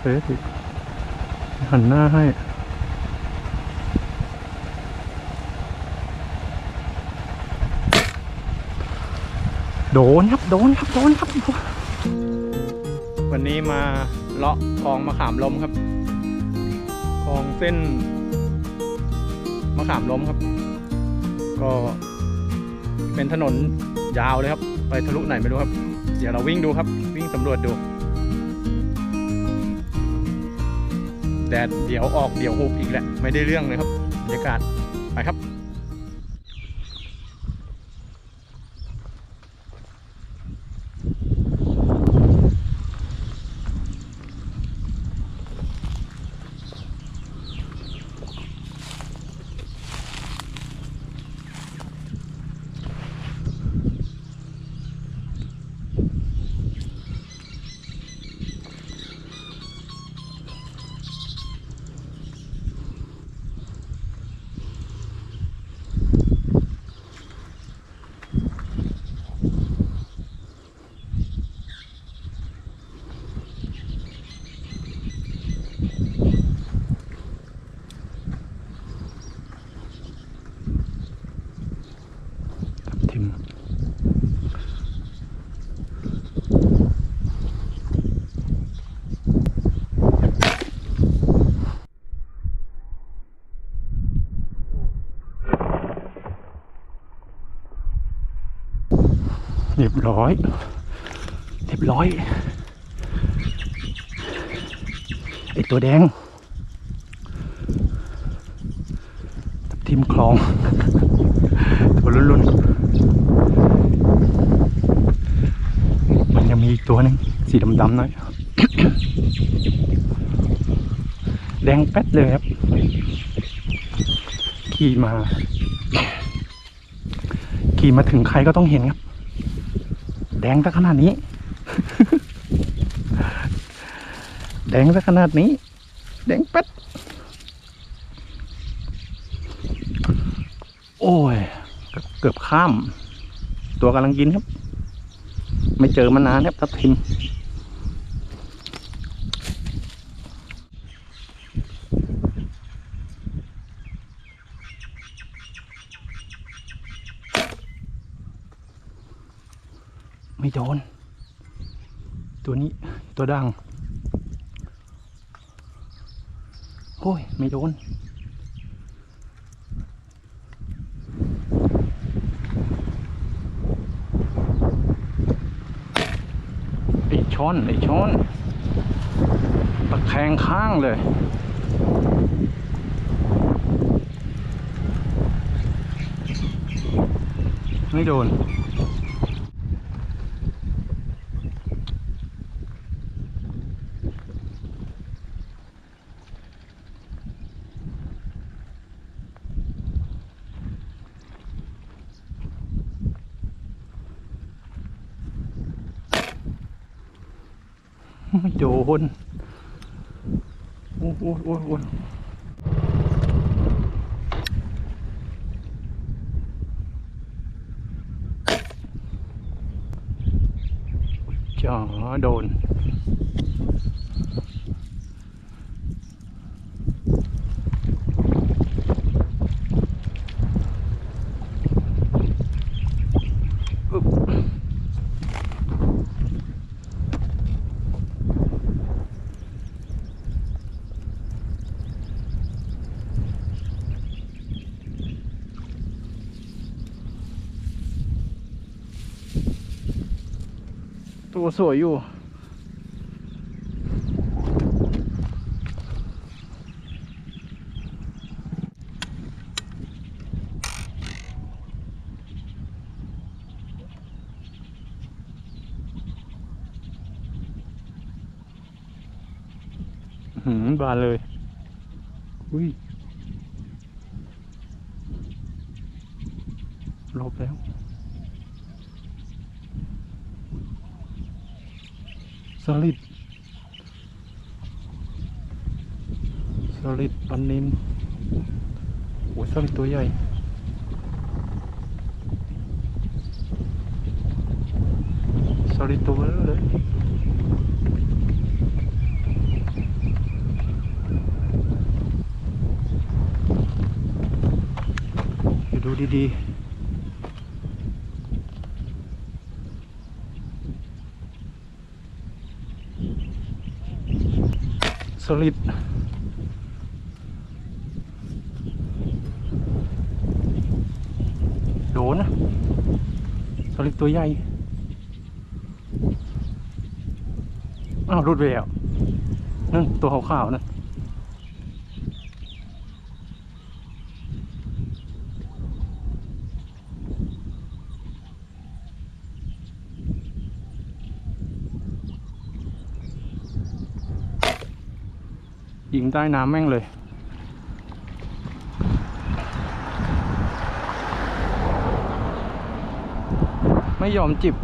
เฟซอีก หันหน้าให้โดนครับโดนครับโดนครับ วันนี้มาเลาะคลองมะขามล้มครับคลองเส้นมะขามล้มครับ ก็เป็นถนนยาวเลยครับ ไปทะลุไหนไม่รู้ครับ เดี๋ยวเราวิ่งดูครับ วิ่งสำรวจดู แดดเดี๋ยวออกเดี๋ยวหุบอีกแหละ ไม่ได้เรื่องเลยครับบรรยากาศไปครับทับทิมเร้อยเรียบร้อยไอตัวแดงทับทิมคลองตัวรุ่นๆมันยังมีอีกตัวหนึ่งสีดำๆหน่อยแดงแป๊ดเลยครับ ขี่มา ขี่มาถึงใครก็ต้องเห็นครับ แดงซะขนาดนี้ แดงซะขนาดนี้ แดงปัดโอ้ย เกือบข้าม ตัวกำลังกินครับ ไม่เจอมานานครับทับทิม ดน ตัวนี้ตัวดังโอ้ย ไม่โดน ไอช้อน ไอช้อน ตะแคงข้างเลยไม่โดน โดนโอ้โหโอ้โหโอ้โหจ๋าโดน ตัวสวยอยู่ หืมบานเลย อุ้ยลบแล้ว solid. Solid panim oh solid tuh ya solid tuh hidup di ลิดโดนนะสลิดตัวใหญ่ อ้าวรุดไปแล้วนั่นตัวขาวๆนะ ใต้น้ำแม่งเลยไม่ยอมจิบ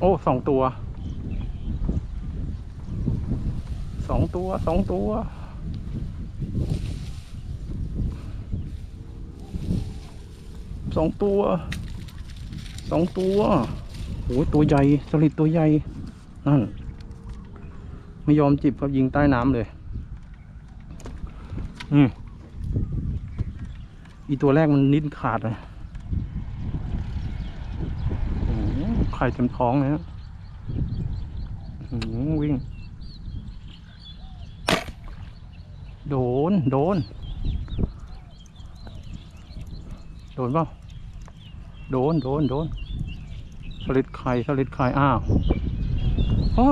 โอ้สองตัว สองตัวสองตัว สองตัว สองตัวโอ้ตัวใหญ่สลิดตัวใหญ่นั่นไม่ยอมจิบครับยิงใต้น้ำเลย อืมอีตัวแรกมันนิดขาดเลยไข่เต็มท้องเลยฮะวิ่ง โดน โดน โดนเปล่า โดนโดนโดนสลิดไข่สลิดไข่อ้าวอ้อ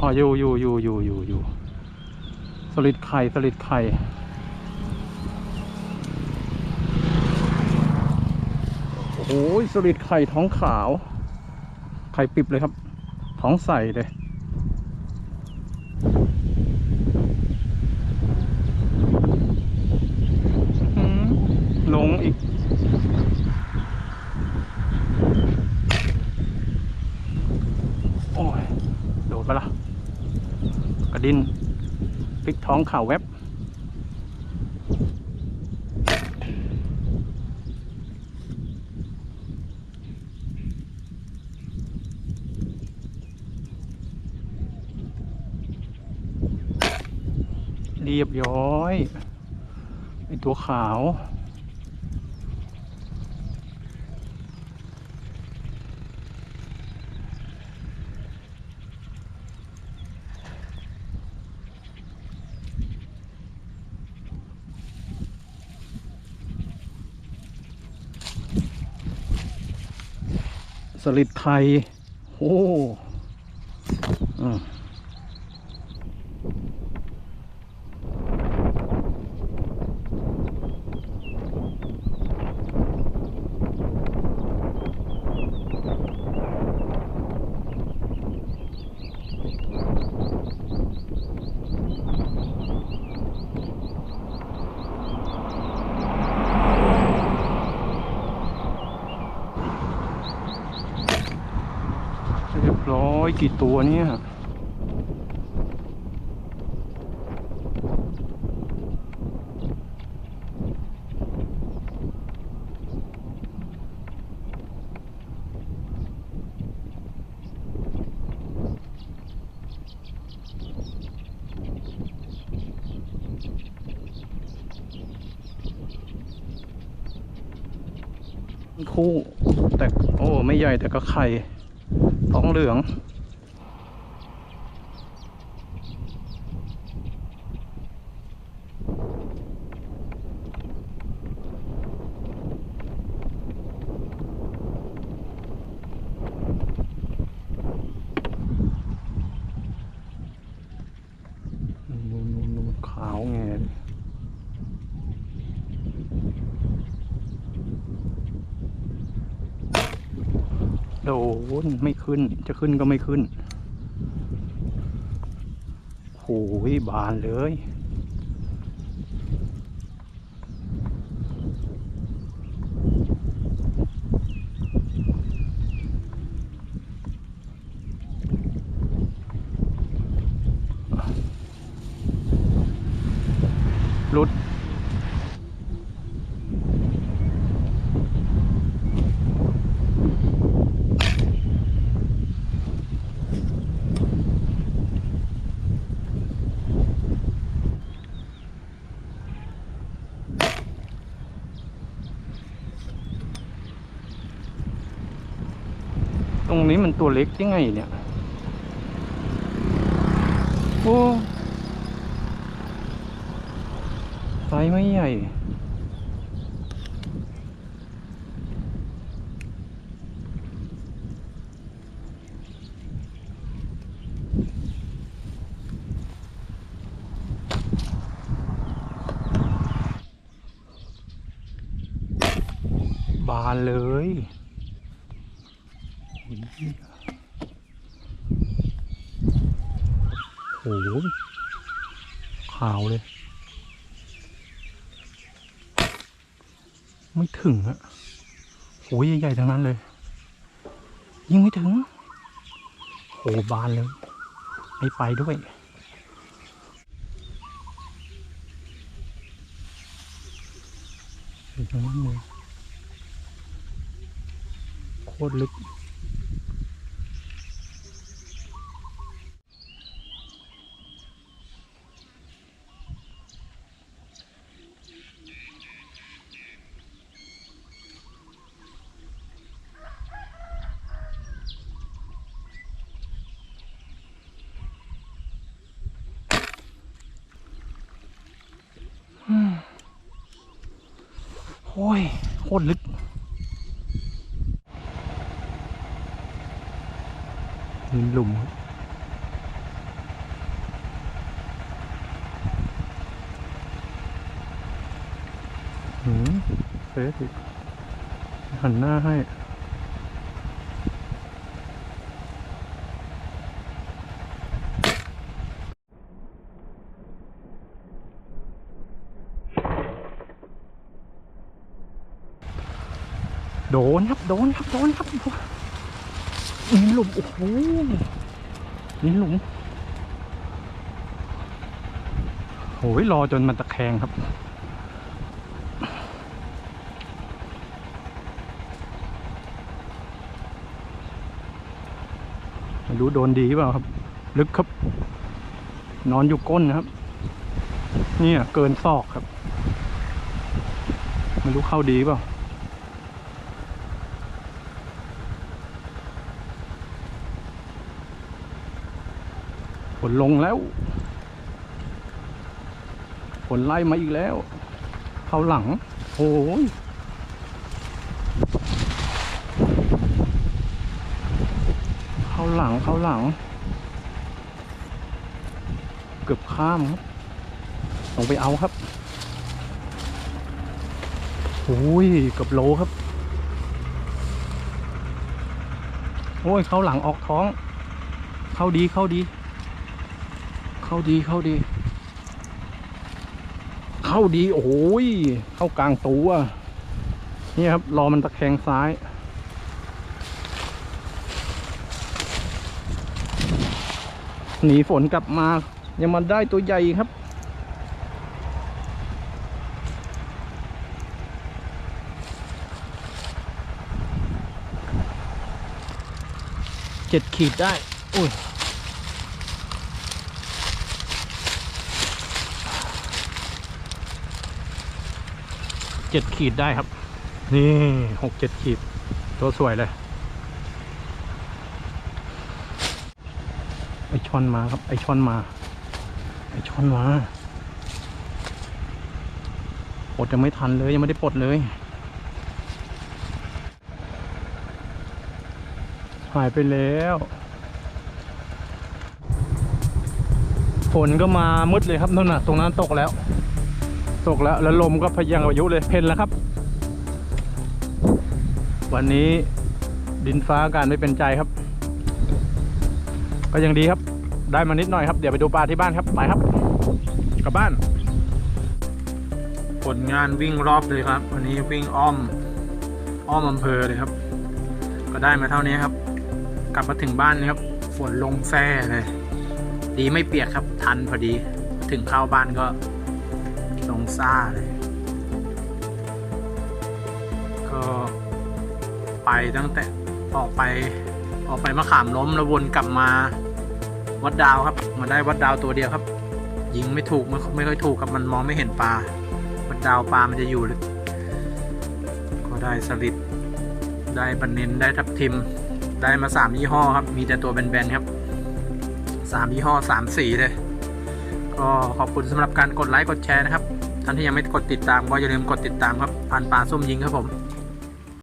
อ๋ออยู่อยู่อยู่อยู่อยู่อยู่สลิดไข่สลิดไข่โอ้โหสลิดไข่ท้องขาว ไข่ปิบเลยครับ ท้องใสเลย ลงอีก โอ้ย โดดไปละกระดินพลิกท้องข่าวแวบเรียบร้อยไอตัวขาว สลิดไทยโอ้อืมเรียบร้อย กี่ตัวเนี่ยคู่แต่โอ้ ไม่ใหญ่แต่ก็ไข่ท้องเหลือง นูนนูนนูนขาวแงเลย โดนไม่ขึ้น จะขึ้นก็ไม่ขึ้นโอ้ยบานเลย รงนี้มันตัวเล็กยังไงเนี่ยโอ้ไซส์ไม่ใหญ่บานเลย โอ้โหขาวเลย ไม่ถึงอะโอ้ยใหญ่ๆทั้งนั้นเลย ยิ่งไม่ถึงโหบานเลย ไม่ไปด้วยอยู่ตรงนั้นเลยโคตรลึก อืม โอ้ย โคตรลึก มีหลุมครับหืมเฟสอีกหันหน้าให้ ดนครับโดนครับโดนครับมีหลุมโอ้โหมีหลุมโอ้ยรอจนมันตะแคงครับ ไม่รู้โดนดีเปล่าครับ ลึกครับ นอนอยู่ก้นนะครับ เนี่ยเกินซอกครับ ไม่รู้เข้าดีเปล่า ฝนลงแล้วฝนไล่มาอีกแล้ว เข้าหลัง โอ้ยเข้าหลังเข้าหลัง เกือบข้ามครับลงไปเอาครับโอ้ยเกือบโลครับ โอ้ยเข้าหลังออกท้อง เข้าดีเข้าดี เข้าดีเข้าดี เข้าดี โอ้ยเข้ากลางตัวนี่ครับรอมันตะแคงซ้ายหนีฝนกลับมา ยังมาได้ตัวใหญ่ครับ เจ็ดขีดได้ อุ้ย จ็ดขีดได้ครับ นี่หกเจ็ดขีด ตัวสวยเลย ไอชอนมาครับ ไอชอนมา ไอชอนมาปลดยังไม่ทันเลยยังไม่ได้ปลดเลยหายไปแล้วฝนก็มามืดเลยครับนั่นน่ะ ตรงนั้นตกแล้ว ตกแล้ว แล้วลมก็พยังอายุเลย เพนแล้วครับ วันนี้ดินฟ้าอากาศไม่เป็นใจครับ ก็ยังดีครับ ได้มานิดหน่อยครับ เดี๋ยวไปดูปลาที่บ้านครับไปครับ กลับบ้าน ผลงานวิ่งรอบเลยครับ วันนี้วิ่งอ้อม อ้อมอำเภอเลยครับ ก็ได้มาเท่านี้ครับ กลับมาถึงบ้านนี่ครับ ฝนลงแซ่เลย ดีไม่เปียกครับ ทันพอดี ถึงเข้าบ้านก็ ลงซ่าเลย ก็ไปตั้งแต่ออกไปออกไปมะขามล้มแล้ววนกลับมาวัดดาวครับ มาได้วัดดาวตัวเดียวครับ ยิงไม่ถูกไม่ไม่ค่อยถูกครับมันมองไม่เห็นปลาวัดดาวปลามันจะอยู่ลึกก็ได้สลิดได้บันเนนได้ทับทิม ได้มาสามยี่ห้อครับ มีแต่ตัวแบนๆครับสามยี่ห้อสามสีเลย ก็ขอบคุณสำหรับการกดไลค์กดแชร์นะครับท่านที่ยังไม่กดติดตามก็อย่าลืมกดติดตามครับพันปลาส้มยิงครับผม